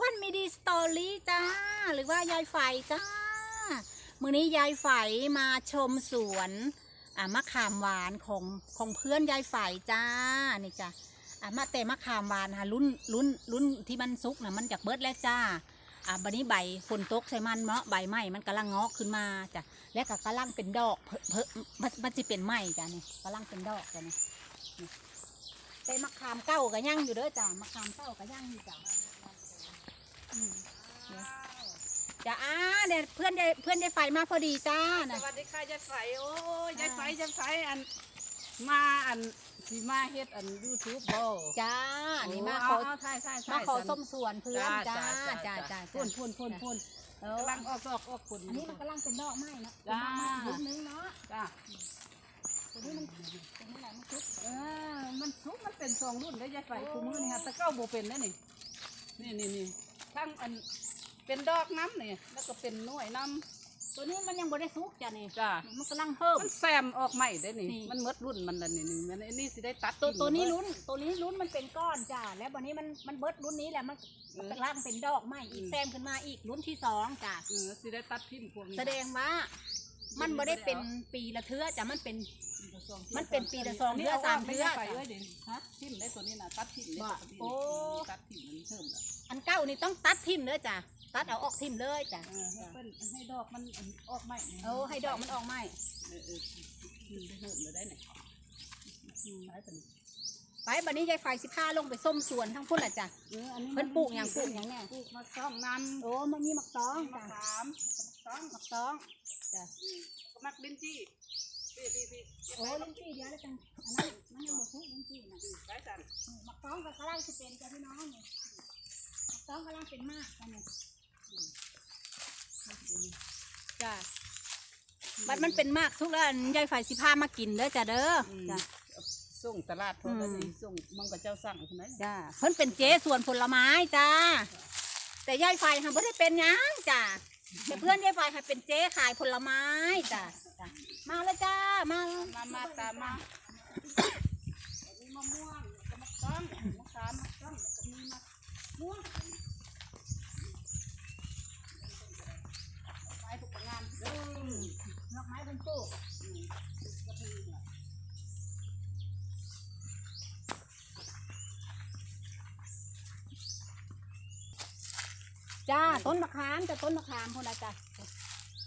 วันมีดีสตอรี่จ้า หรือว่ายายไฝจ้า มือนี้ยายไฝมาชมสวนอ่ามะขามหวานของของเพื่อนยายไฝจ้านี่จ้ะอ่ามาแต่มะขามหวานค่ะรุ่นรุ่นรุ่นที่มันสุกนะมันจากเบิดแล้วจ้าอ่าบันนี้ใบฝนตกใส่มันเนาะใบไม้มันกำลังงอกขึ้นมาจ้ะแล้วก็กำลังเป็นดอกเพอมันมันจะเป็นไม้จ้ะนี่กำลังเป็นดอกจ้ะนี่แต่มะขามเก้าก็ยังอยู่เด้อจ้ะมะขามเก้าก็ยังอยู่จ้ะ จ้ะอ่าเดี๋ยวเพื่อนได้เพื่อนได้ไฟมาพอดีจ้าสนะวัสดีค่ะยายไฝโอ้ยยายไฝยายไฝอันมาอันสีมาเฮ็ดอันยูทูบบ่จ้านี่มาขโอ้อเใช่ใช่ใช่มาขอส้มสวนเพื่อนจ้าจ้าจ้าพ่นพ่นพ่นพ่นเออกำลังออกดอกออกผล อันนี้มันกำลังเป็นดอกไม้นะจ้า เป็นดอกไม้ลูกนึงเนาะจ้าตัวนี้มันตัวนี้แหละมันชุดเออมันทุกมันเป็นสองรุ่นได้ยายไฝคู่มือนี่ค่ะแต่เก้าโบเป็นได้นี่นี่นี่นี่ ทั้งอันเป็นดอกน้ำนี่แล้วก็เป็นหน่วยน้ตัวนี้มันยังบ่ได้สุกจ้ะนี่ำจ้ามันกำลังเพิ่ม มันแซมออกใหม่ได้นี่ นี่ มันเมดรุ่นมันแล้วนี่นี่มันไอ้นี่สิได้ตัดตัวทิ้งตัวนี้เบิดลุ้นตัวนี้ลุ้นมันเป็นก้อนจ้าแล้ววันนี้มันมันเบิดลุ้นนี้แหละมันเออกำลังเป็นดอกไม้อีกอืมแซมขึ้นมาอีกลุ้นที่สองจ้าเออสิได้ตัดพิมพ์พวกนี้แสดงว่ามันบ่ได้เป็นปีละเทือจ้ะมันเป็น มันเป็นปีละสองเทื่อสามเทื่อไปเอ้ยเดี๋ยวฮะทิมได้ตัวนี้นะตัดทิมได้บ่ปกติโอ้ตัดทิมมันเพิ่มละอันเก้านี่ต้องตัดทิ่มเลยจ้ะตัดเอาออกทิ่มเลยจ้ะเออให้เพิ่นให้ดอกมันออกใหม่เอาให้ดอกมันออกไม้เออเออทิมได้เพิ่มเลยได้ไหนอืมได้เป็นไปบัดนี้ยายไฟสิพาลงไปส้มสวนทั้งพุ่นแหละจ้ะเอออันนี้เพิ่นปลูกหยังปลูกหยังแน่ปลูกมะช่องน้ำโอ้มันมีหมักตองมะจ้ะขามมะต้องหมักตองก็มักลิ้นจี้พี่พี่พี่ โอ้ลิ้นจี่เดียวแล้วกันอันนั้นมันยังบ่สุกลิ้นจี่น่ะได้สั่นหมักต้องก็กำลังจะเป็นจ้ะพี่น้องนี่หมักต้องกำลังเป็นมากกันนี่จ้ะบัดมันเป็นมากทุกแล้วอันยายไฟสิพามากินเด้อจ้ะเด้ออจ้ะส่งตลาดพวกอืมนี้ส่งมังกรเจ้าสั่งใช่ไหมจ้าเพิ่นเป็นเจ๊ส่วนผลไม้จ้าแต่ยายไฟค่ะไม่ได้เป็นหยังจ้าแต่เพื่อนยายไฟค่ะเป็นเจ๊ขายผลไม้จ้าจ้า มาแล้วจ้า มามามาตามมามีมะม่วงมะต้องมะขามมะต้องก็มีมะม่วงไม้ปลูกงานเด้อดอกไม้เป็นปลูกจ้าต้นมะขามจ้าต้นมะขามพนละจ้า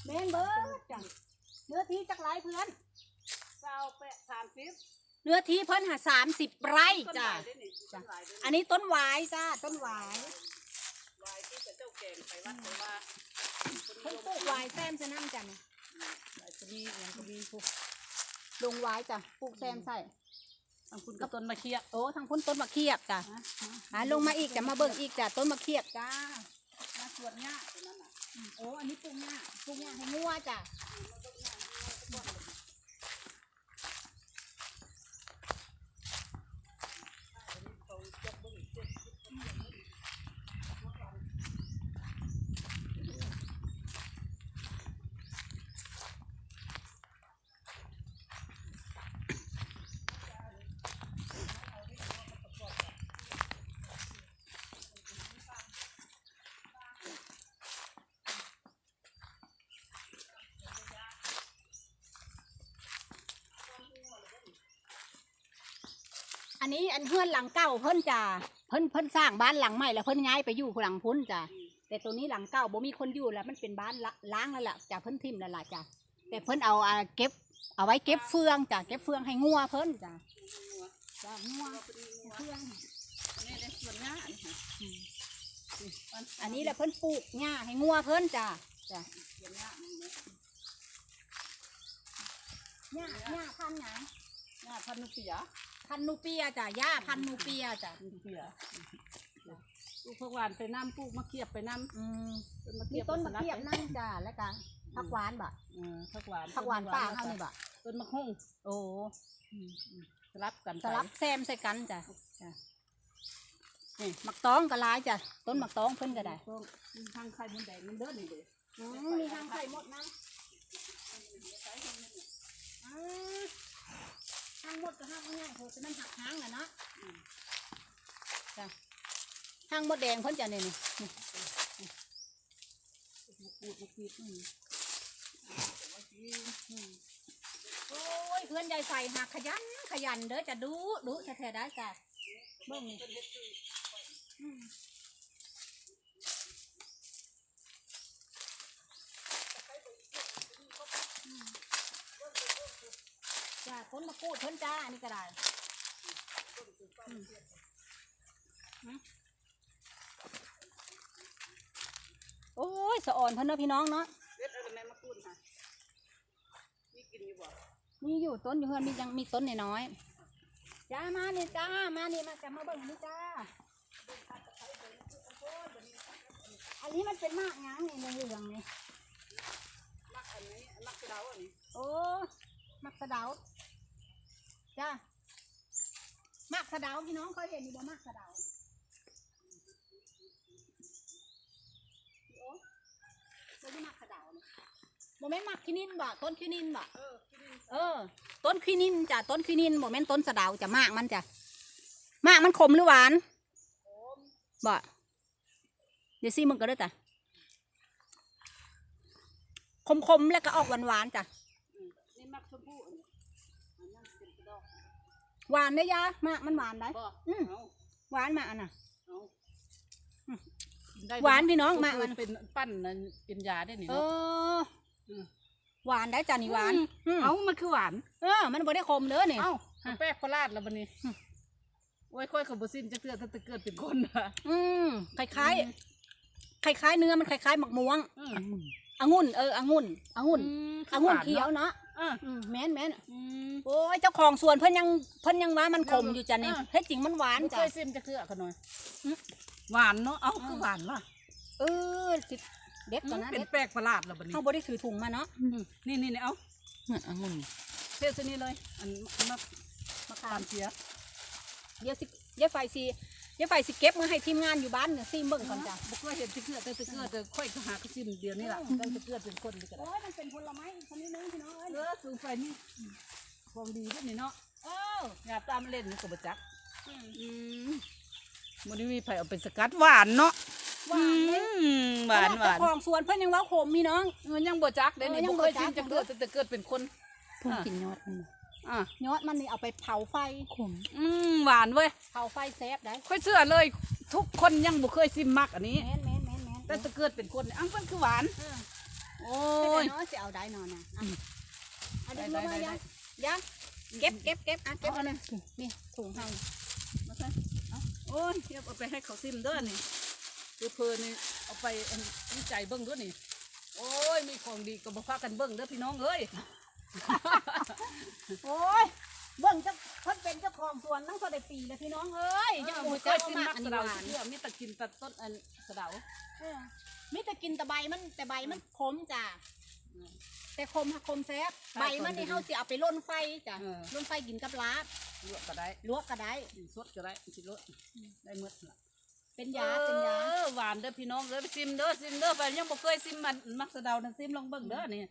แม่นเบิร์ดจ้า เนื้อที่จักไรเพื่อนเศร้าแปะสามสิบเนื้อที่เพิ่นหาสามสิบไร่จ้าต้นหวายด้วยนี่ต้นหวายด้วยอันนี้ต้นหวายจ้าต้นหวายหวายที่กับเจ้าแกงไปวัดไปว่าเพิ่นปลูกหวายแซมจะนั่จ้ะเนี่ยหวายจะมีอย่างก็มีพวกลงหวายจ้ะปลูกแซมใส่ทางคุณกับต้นมะเขียบโอ้ทางพุ่นต้นมะเขียบจ้ะนะอ่าลงมาอีกจะมาเบิ่งอีกจ้ะต้นมะเขียบจ้ามาสวนหญ้าตัวนั้นน่ะโอ้อันนี้ปลูกหญ้าปลูกหญ้าให้งัวจ้ะ করলো อันนี้อันเพื่อนหลังเก่าเพิ่นจ้ะเพิ่นเพิ่นสร้างบ้านหลังใหม่แล้วเพิ่นย้ายไปอยู่หลังพุ่นจ้ะแต่ตัวนี้หลังเก่าบ่มีคนอยู่แล้วมันเป็นบ้านล้างแล้วล่ะจ้ะเพิ่นทิ่มแล้วล่ะจ้ะแต่เพิ่นเอาอ่าเก็บ เอาไว้เก็บเฟืองจ้ะเก็บเฟืองให้งัวเพิ่นจ้ะจ้ะงัวเฟืองนนี้ในสวนหญ้านี่ค่ะอันนี้แหละเพิ่นปลูกหญ้าให้งัวเพิ่นจ้ะจ้ะหญ้าหญ้าหญ้าพันหยังหญ้าพันนุเปีย พันธุ์นูเปียจ้ะหญ้าพันธุ์นูเปียจ้ะพันนุเปียปลูกผักหวานไปน้ำปลูกมะเขียบไปน้ำอืมต้นมะเขีมียบต้นมะสลัดเขียบไปนั่นจ้ะแล้วก็ผักหวานบะเออผักหวานผักหวานป่าเฮานี่บะต้นมะฮุ่งโอ้อืมอืมสลับกันสลับแซมใส่กันจ้ะนี่มักตองก็หลายจ้ะต้นมักตองเพิ่นก็ได้พวกทางไข่มดแดงมันเด้อนี่เด้ออืมมีทางไข่หมดนะอ่า ทางหมดก็ห้างง่ายๆเถอะจะมันหักหางน่ะเนาะจ้ะทางมดแดงเพิ่นจะเนี่ยนี่ปูดมาปีดอืมโอ้ยเพื่อนยายไฟหักขยันขยันเด้อจะดูดูแท้ๆได้จ้ะเบิ่งนี่อืมอืม จ้าต้นมะกรูดเพิ่นจ้าอันนี้ก็ได้อืมอืมโอ้ยสะอ่อนเพิ่นเนาะพี่น้องเนาะเด็ดอะไรแม่มาพูดค่ะนี่กินอยู่บ่มีอยู่ต้นอยู่เพื่อนมียังมีต้นน้อยๆจ้ามานี่จ้ามานี่มาจะมาเบิ่งนี่จ้าอันนี้มันเป็นมากงามนี่ในเหลืองนี่มักอันนี้มักกระเดาอันนี้โอ้มักสะเดา จ้ามักสะเดาพี่น้องเคยเห็นอยู่บ่มักสะเดาโอ้ไม่ได้มักสะเดานี่บ่แม่นมักขี้นินบ่ต้นขี้นินบ่เออกินนี่เออ ต้นขี้นินจ้ะต้นขี้นินบ่แม่นต้นสะเดาจ้ะมากมันจ้ะมากมันขมหรือหวานบ่เดี๋ยวซี่มึงก็ได้อจ้ะขมขมๆแล้วก็ออกหวานหวานๆจ้ะอืมนี่มักชมพู่ อันนี้อันนั้นเป็นกระดอกหวานได้อยะมากมันหวานได้บ่อืมเอาหวานมากอันน่ะ เอาอืมได้หวานพี่น้องก็มากคือมันเป็นปั้นนั่นเป็นยาได้นี่เอเนาะอม หวานได้จ้ะนี่หวานอืมเอามันคือหวาน เออ มันบ่ได้ขมเด้อนี่ เอ้าเอาแป้งโคราชแล้วบัดนี้อืม โอ้ยค่อยกับบ่สิ้นจะเกิดถ้าจะเกิดเป็นคนน่ะอืมคล้ายๆคล้ายๆเนื้อมันคล้ายๆหมักม่วงอืม องุ่นเออองุ่นองุ่นมองุ่นหาเขียวเนาะ อะอืมแม่นแม่นอืม โอ้ยเจ้าของสวนเพิ่นยังเพิ่นยังว่ามันขมอยู่จ้ะนี่อ่าเฮ็ดจริงมันหวานบ่จ้ะ เคยซิมจะเกลือกันหน่อยอืมหวานเนาะเอ้าคือหวานว่ะเออสิเด็ดก่อนนะเป็นเด็ดแปลกประหลาดแล้วบัดนี้เฮาบ่ได้ถือถุงมาเนาะอืมนี่นี่นี่เอ้าเนี่ยองุ่นเทสนี่เลย อันมะมะขาขามมเสีย เดี๋ยวสิยายไฟสิ ยายไฟสิเก็บมาให้ทีมงานอยู่บ้านเนี่ยซิเบิ่งก่อนจ้ะบ่เคยเห็นจะเกลือแต่จะเกลือแต่ค่อยก็หาก็ซิมเดียวนี่ล่ะอืมกันจะเกลือเป็นคนนี่ก็ได้โอ้ยมันเป็นผลไม้อีกชนิดนึงพี่น้องเอ้ยเออสูงไฟนี่ของดีด้วยนี่เนาะเอออยากตามเล่นนี่ก็บ่จักอืมอืมมันนี้มีไผเอาไปสกัดหวานเนาะหวานเลยอืมหวานหวานเจ้ของสวนเพิ่นยังว่าขมมีน้องเออยังบ่จักเด้เอนี่อยังบ่บ่เคยจัซิกมจะเกิดแต่จะเกิดเป็นคนเพิ่งกินยอดมัน อะยอดมันนี่เอาไปเผาไฟขมอืมหวานเว้ยเผาไฟแซ่บได้ค่อยเชื่อเลย ทุกคนยังบ่เคยซิมมักอันนี้ แม่นแม่นแม่นแม่นแต่จะเกิดเป็นคนนี่อ้าวมันคือหวาน เออโอ้โอ้ยยเนาะสิเอาได้นอนน่ะอะอันนี้ได้ลงมาได้ ยังยังเก็บเก็บเก็บอะเก็บเอาเลยนี่ถุงเฮามาใส่เอาโอ้ยเดี๋ยวเอาไปให้เขาซิมเด้อนี่คือเพลินนี่เอาไปอันวิจัยเบิ้งด้วยนี่ โอ้ยมีของดีก็บ่พากันเบิ้งเด้อพี่น้องเอ้ย โอ้ยเบิ่งเจ้าเพิ่นเป็นเจ้าของสวนตั้งแต่ได้ปีแล้วพี่น้องเอ้ยยังบ่บ่เคเจ้ายซิมมามักอันสะนี้เดาหวานเพื่อมีแต่กินแต่ต้นอันสะเดาเออมีแต่กินแต่ใบมันแต่ใบมันขมจ้ะแต่ขมหักขมแซ่บใบมันนี่เฮาสิเอาไปล่นไฟจ้ะล่นไฟกินกับลาบลวกก็ได้ลวกก็ได้กินสดก็ได้สิลวกได้หมดล่ะเป็นยาเป็นยาออหวานเด้อพี่น้องเด้อไปซิมเด้อซิมเด้อไปยังบ่เคยซิมมันมักสะเดานั่นซิมลองเบิ่งเด้อนี่อืม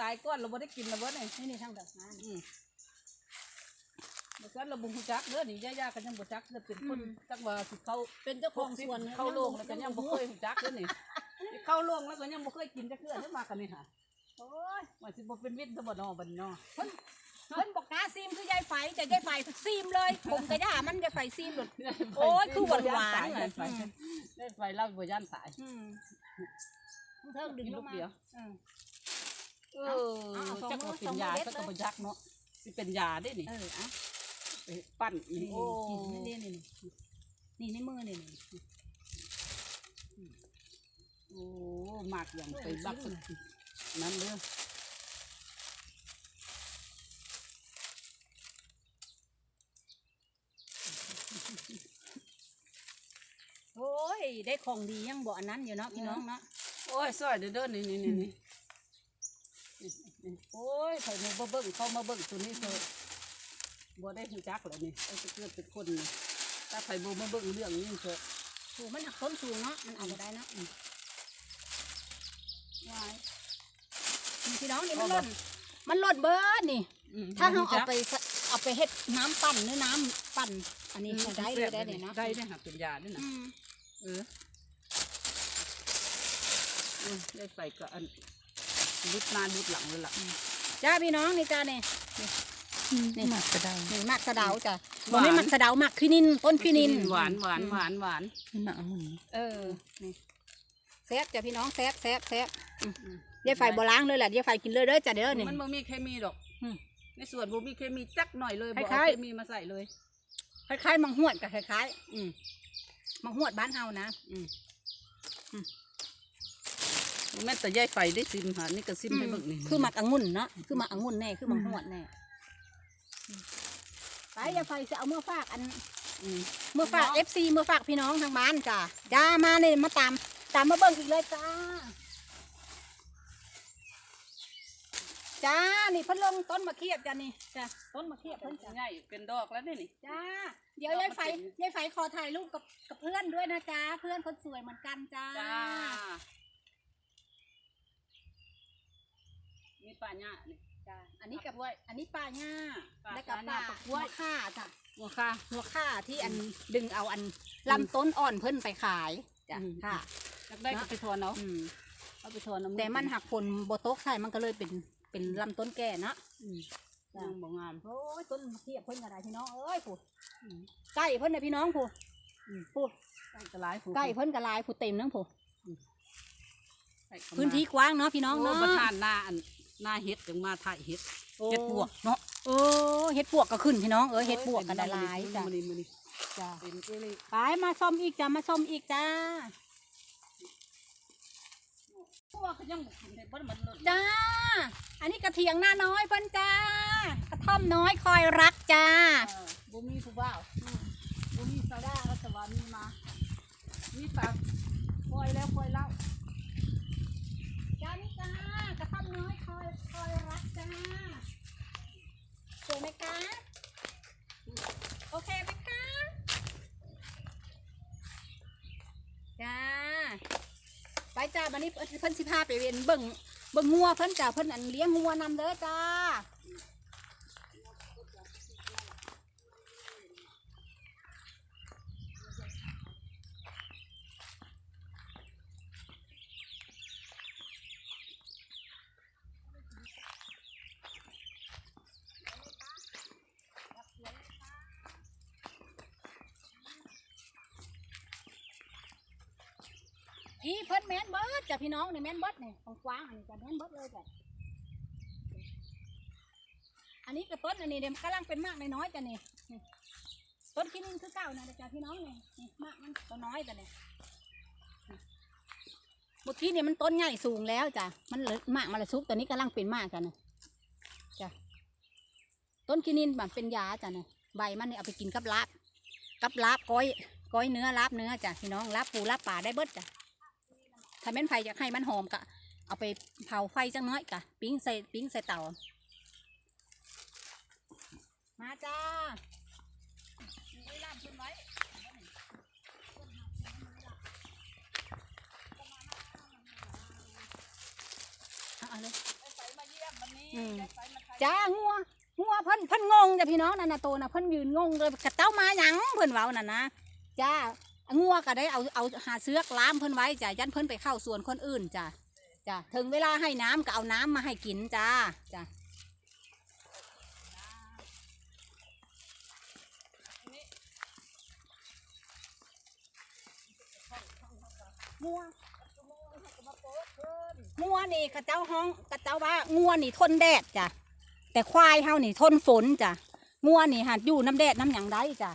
ตายก่อนเราบ่ได้กินแล้วบ่นี่นี่นี่ทางดอกงานอืมบ่ซันเราบ่ฮู้จักเด้อนี่ย่าๆกันยังบ่จักเด้อเป็นคนจักว่าสิเข้าเป็นเจ้าของสวนเข้าโรงแล้วก็ยังบ่เคยฮู้จักเด้อนี่สิเข้าโรงแล้วก็ยังบ่เคยกินจักเทื่อเด้อมากันนี่ค่ะโอ้ยว่าสิบ่เป็นวิทย์ซะบ่เนาะบัดนี้เนาะเพิ่นบอกกล้าซีมคือยายไฟแต่ยายไฟซีมเลยผมก็ย่ามันยายไฟซีมหลุดโอ้ยคือหวานหวานได้ไฟได้ไฟเล่าบ่ย่านตายอืมเทิงดึงลงมา เดียวอืมเอเอาอเอาสองจักมือว่าเป็นสองมือยาเด็ดจักก็เลยบ่ยักเนาะสิเป็นยาเด้นี่เอออะไปปั้นนี่โอ้โอ้นี่นี่นี่นี่ในมือนี่นี่โอ้หมากอย่างไปบักสักนั่นเด้อโอ้ย ได้ของดียังบ่อันนั้นอยู่เนาะพี่น้องเนาะ โอ้ยซอยเด้อเด้อนี่นี่นี่นี่นี่ โอ้ยไผมาบ่เบิ่งเข้ามาเบิ่งตัวนี้เถอะบ่ได้ฮู้จักแล้วนี่ไอ้จะเกิดเป็นคนนี่ถ้าไผบ่มาเบิ่งเรื่องนี้เถอะถูกมันหักต้นสูงเนาะมันเอาบ่ได้เนาะอืมวายนี่พี่น้องนี่มันหล่นมันหล่นเบิดนี่อืมถ้าเราบ่เอาจักไปสะเอาไปเฮ็ดน้ำปั่นหรือน้ำปั่น อันนี้ได้เลยได้เลยเนาะได้ได้ค่ะเป็นยาด้วยนะอืมเออเออได้ใส่ก็อัน ลุดหน้าลุดหลังเลยล่ะจ้าพี่น้องนี่จ้าเนี่ยนี่หมักกระเดานี่หมักสะเดาจ้ะหบ่วานไม่หมักสะเดาหมักขี้นินต้นขี้นินหวานหวานหวานหวานนี่หมักองุ่นเออนี่แซ่บจ้ะพี่น้องแซ่บแซ่บแซ่บยายไฟบ่ล้างเลยแหละยายไฟกินเลยเด้อจ้ะเด้อนี่มันบ่มีเคมีดอกอืมในสวนบ่มีเคมีจักหน่อยเลยคบ่ล้าเอายๆเคมีมาใส่เลยคล้ายๆมังหวดกับคล้ายอืมๆมังหวดบ้านเฮานะ อืมอืม แม่นแต่ยายไฟได้ซิมหานี่ก็ซิมให้เบิ่งนี่คือหมักองุ่นเนาะคือหมักองุ่นแน่คือมังหวดแน่อืมไปยายไฟจะเอาเมื่อฝากอันอืมเมื่อฝากเอฟซีเมื่อฝากพี่น้องทางบ้านจ้ะจ้ามาเนี่ยมาตาม ตามมาเบิ่งอีกเลยจ้าจ้า นี่เพิ่นลงต้นมะเขียบจ้ะนี่จ้ะต้นมะเขียบเพิ่นจ้ะใหญ่เป็นดอกแล้วนี่นี่จ้า เดี๋ยวยายไฟยายไฟขอถ่ายรูปกับกับเพื่อนด้วยนะจ้าเพื่อนคนสวยเหมือนกันจ้า จ้า มีป่าหญ้านี่ จ้าอันนี้กับอันนี้ปลาหญ้าปลาและกับหปญ้าลาปลากล้วยหัวข่าจ้ะหัวค่ะ หัวข่าที่อันดึงเอาอันลำต้นอ่อนเพิ่นไปขายจ้ะอืม ค่ะ อยากได้ก็ไปทอนเอาอืมเอาไปทอนเอาแต่มันหักผลโบโตกใส่มันก็เลยเป็นเป็นลำต้นแก่เนาะอืมนางบ่งาม โอ้ยต้นมะเขียบเพิ่นอะไรพี่น้องเอ้ยผู้อืม ใกล้เพิ่นนะพี่น้องผู้อืมผู้ใกล้กระไรผูใกล้เพิ่นกระลายผู้เต็มทั้งผู้ใกล้เข้ามาพื้นที่กว้างเนาะพี่น้องโอ้เนาะประทานหน้าอัน หน้าเฮ็ดจังมาถ่ายเฮ็ดโอ้เฮ็ดปวกเนาะโอ้เฮ็ดปวกก็ขึ้นพี่น้องเอ้ยเฮ็ดปวกก็ได้หลายจ้ะมื้อนี้มื้อนี้จ้ะเป็นเอลิไปมาส้มอีกจ้ะมาส้มอีกจ้าพวกเขายังบ่กินได้เบิ่มันเลยจ้า อันนี้กระเทียงหน้าน้อยเพิ่นจ้ากระท่อมน้อยคอยรักจ้าเออบ่มีผู้บ่าวอืมบ่มีซาด้าแล้วแต่ว่ามีมามีปากปล่อยแล้วปล่อยเล่าจ้านี่จ้ากระท่อมน้อยคอยคอยรักจ้าสวยไหมคะโอเคไหมคะจ้าไปจ้าวั นี้เพิ่นเพิ่นสิพาไปเวียนเบิ่งเบิ่งงัวเพิ่นจ้าเพิ่นอันเลี้ยงงัวนำเด้อจ้า พี่เพิ่นแม่นเบิดจ้ะพี่น้องนี่แม่นเบิดนี่ของกว้างอันนี้จ้ะแม่นเบิดเลยจ้ะอันนี้ก็ต้นอันนี้เดี๋ยวกำลังเป็นมากน้อยจ้ะนี่ต้นขี้นินคือเก่านะจ้ะพี่น้องนี่นมากมันตัวน้อยจ้ะนี่เมื่อกี้เนี่ยมันต้นใหญ่สูงแล้วจ้ะมันเลยมากมาลยซุกตัวนี้กำลังเป็นมากจ้ะนี่จ้ะต้นขี้นินแบบเป็นยาจ้ะนี่ใบมันเนี่ยเอาไปกินกับลาบกับลาบก้อยก้อยเนื้อลาบเนื้อจ้ะพี่น้องลาบปูลาบป่าได้เบิดจ้ะ ถ้าแม่นไฟอยากให้มันหอมกะ เอาไปเผาไฟจังน้อยกะ ปิ้งใส่ปิ้งใส่เตามาจ้าเอาเอาเลยไปมาเยี่ยมวันนี้อืมได้ไปมาถ่ายจ้างัวงัวเพิ่นเพิ่นงงจ้ะพี่น้องนั่นนะโตนะเพิ่นยืนงงเลยกระเต้ามาหยังเพิ่นเว้าน่ะนะจ้า งัวก็ได้เอาเอาหาเสือกล้ามเพิ่นไว้จ้ะยันเพิ่นไปเข้าสวนคนอื่นจ้ะจ้ะถึงเวลาให้น้ำก็เอาน้ำมาให้กินจ้าจ้ะงัวงัวนี่กระเจ้าห้องกระเจ้าว่างัวนี่ทนแดดจ้ะแต่ควายเฮานี่ทนฝนจ้ะงัวนี่หัดอยู่น้ำแดดน้ำหยังได้จ้ะ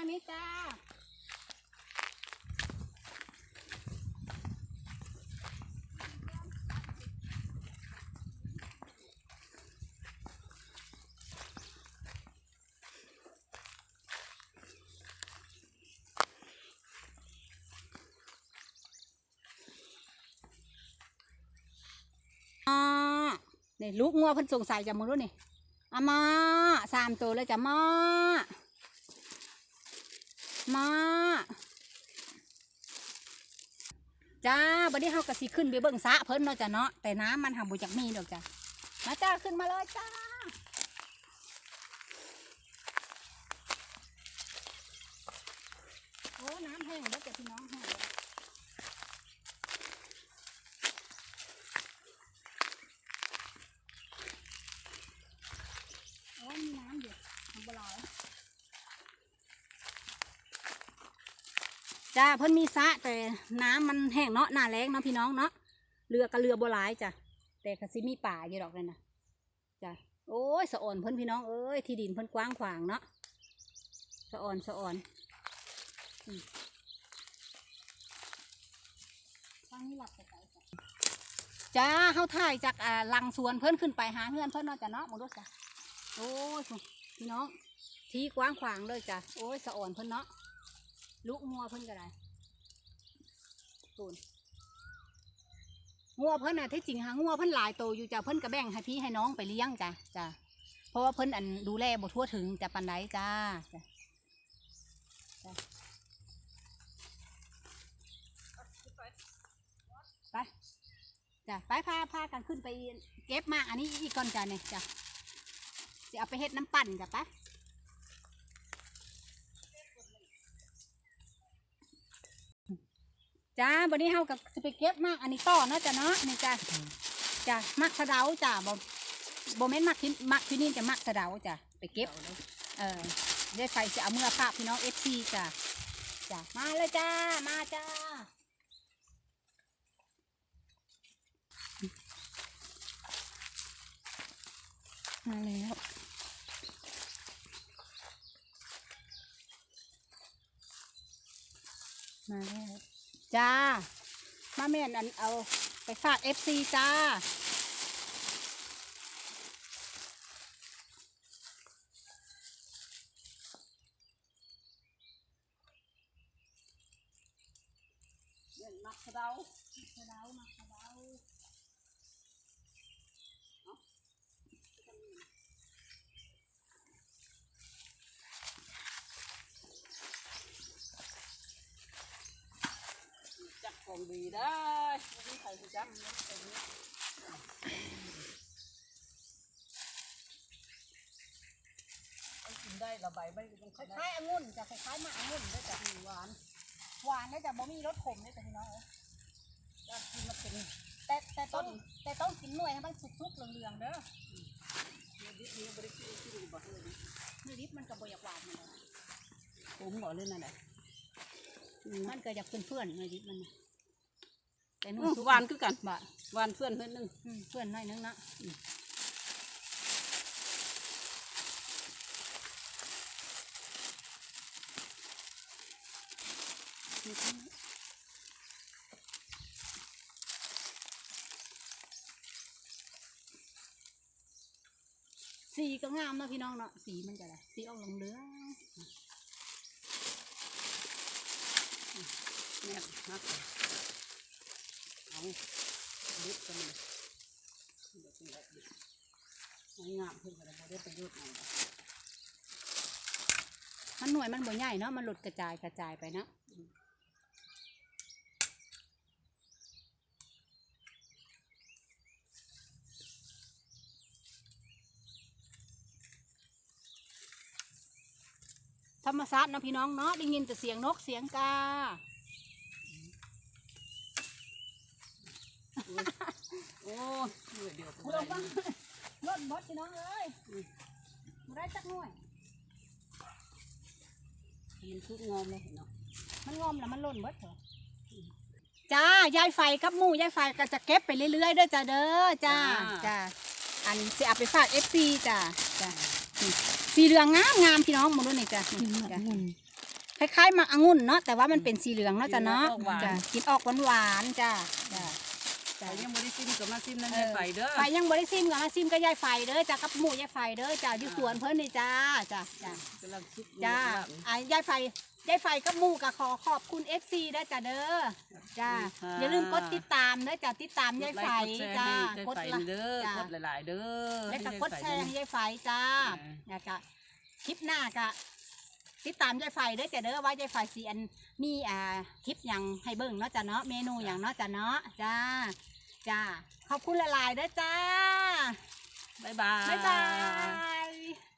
างนี้จ้านี่ลูกงัวเพิ่นสงสัยจะมึงรู้นี่อามาสามตัวเลยจะมา มาจ้าบัดนี้เฮากะสิขึ้นไปเบิ่งสะเพิ่นเนาะจ้ะเนาะแต่น้ำมันหาบ่จักมีดอกจ้ะมาจ้าขึ้นมาเลยจ้าโอ้น้ำแห้งแล้วจ้ะพี่น้องแห้งแล้ว โอ้ยมีน้ำอยู่ทำบลาย จ้าเพิ่นมีสะแต่น้ำมันแห้งเนาะหน้าแรงเนาะพี่น้องเนาะเรือกับเรือโบราณจ้ะแต่ก็สิมีป่าอยู่ดอกเลยนะจ้ะโอ้ยสะอ่อนเพิ่นพี่น้องเอ้ยที่ดินเพิ่นกว้างขวางเนาะสะอ่อนสะอ่อนฟังนี่หลับไปจ้ะจ้าเฮาถ่ายจากอ่าลังสวนเพิ่นขึ้นไปหาเพื่อนเพิ่นเนาะจ้ะเนาะหมดจ้ะโอ้ยพี่น้องที่กว้างขวางเลยจ้ะโอ้ยสะอ่อนเพิ่นเนาะ ลูกงัวเพิ่นก็ได้ตูนงัวเพิ่นน่ะที่จริงหางัวเพิ่นหลายโตอยู่จ้ะเพิ่นก็แบ่งให้พี่ให้น้องไปเลี้ยงจ้ะจ้ะเพราะว่าเพิ่นอันดูแลบ่ทั่วถึงจ้ะปันไดจ้าจ้ะจ้ะไปจ้ะไปพาพากันขึ้นไปเก็บมาอันนี้อีกก่อนจ้ะเนี่ยจ้ะจะเอาไปเฮ็ดน้ำปั่นจ้ะปะ จ้าวันนี้เฮากับสิไปเก็บมากอันนี้ต่อเนาะจ้ะเนาะนี่จ้ะจ้ะมักสะเดาจ้ะบ่บ่แม่นมักที่มักที่นี่จะมักสะเดาจ้ะไปเก็บเออได้ไฟจะเอาเมื่อภาพพี่น้องเอฟซีจ้ะจ้ะมาเลยจ้ามาจ้ามาแล้วมาแล้ว จ้า มาแม่นอันเอาไปฝากเอฟซีจ้า เล่นมักสะเดา สะเดามาสะเดา จักของดีได้วันนี้ใครจะจักตรงนี้เอากิน ได้ระบายไม่ต้องคเข้าได้ล้ายๆองุ่นจะคล้ายๆมะองุ่นด้วยจ้ะหวาน หวานแล้วจะบ่มีรสขมด้วยจ้ะพี่น้องเอ้ยอยากกินมาเป็นแต่แต่ต้องแต่ต้องกินหน่วยให้มันสุกๆเหลืองๆเด้อเนื้อดิบเนื้อบริสุทธิ์ที่ดูบ่เฮ้ยเนื้อดิบมันก็บ่อยากหวานมันเลยผมบอกเลยนั่นแหละมันก็อยากเพื่อนๆเนื้อดิบมันน่ะแต่นุ่อืมมสุกหวานคือกันบะหวานเพื่อนเพื่อนหนึงอืมเพื่อนหน่อยนึงนะ สีก็งามนะพี่น้องเนาะสีมันจะอะไรสีออกเหลืองแม่ฮักเอาดิบกันเลยเดี๋ยวเป็นแบบดิบงามเพื่อนก็ได้บ่ได้ประโยชน์หน่อยมันหน่วยมันบ่ใหญ่เนาะมันหลุดกระจายกระจายไปเนาะ รรมศาสตร์เนาะพี่น้องเนาะได้ยินแต่เสียงนกเสียงกาโอ้ยเดี๋ยวเดี๋ยวลงบ้างรถบดพี่น้องเอ้ยบ่ได้จักหน่วยมันทุกงอมเลยเนาะมันงอมแล้วมันหล่นเบิดเถอะจ้ายายไฟกับหมู่ยายไฟก็จะเก็บไปเรื่อยๆเด้วยจ้าเด้อจ้าจ้าอันสิเอาไปฝากเอฟซีจ้าจ้านี่ สีเหลืองงามงามพี่น้องมาดูนี่จ้ากินหมักจ้ะงุ่นคล้ายๆหมากองุ่นเนาะแต่ว่ามันเป็นสีเหลืองเนาะจ้าเนาะจ้ากินออกหวานๆจ้าจ้าใครยังบ่ได้ซิมก็มาซิมนั่นยายไฟเด้อไฟยังบริซิมกับมาซิมก็ยายไฟเด้อจ้ากับหมูยายไฟเด้อจ้าอยู่สวนเพิ่นนี่จ้าจ้าจ้ากำลังซุกจ้าอ่ายายไฟ ยายไฟกับหมูก็ขอขอบคุณ FC ได้อจ้าเด้อจ้าอย่าลืมกดติดตามเด้อจ้าติดตามยายไฟจ้ากกดดไลละค์เด้อจ้ากดหลายๆเด้อแล้วก็กดแชร์ให้ยายไฟจ้าอ่าแล้วก็คลิปหน้าก็ติดตามยายไฟเด้อจ้าเด้อว่ายายไฟสีอันมีอ่าคลิปหยังให้เบิ่งเนาะจ้าเนาะเมนูหยังเนาะจ้าเนาะจ้าจ้าขอบคุณหลายๆเด้อจ้าบ๊ายบายบ๊ายบาย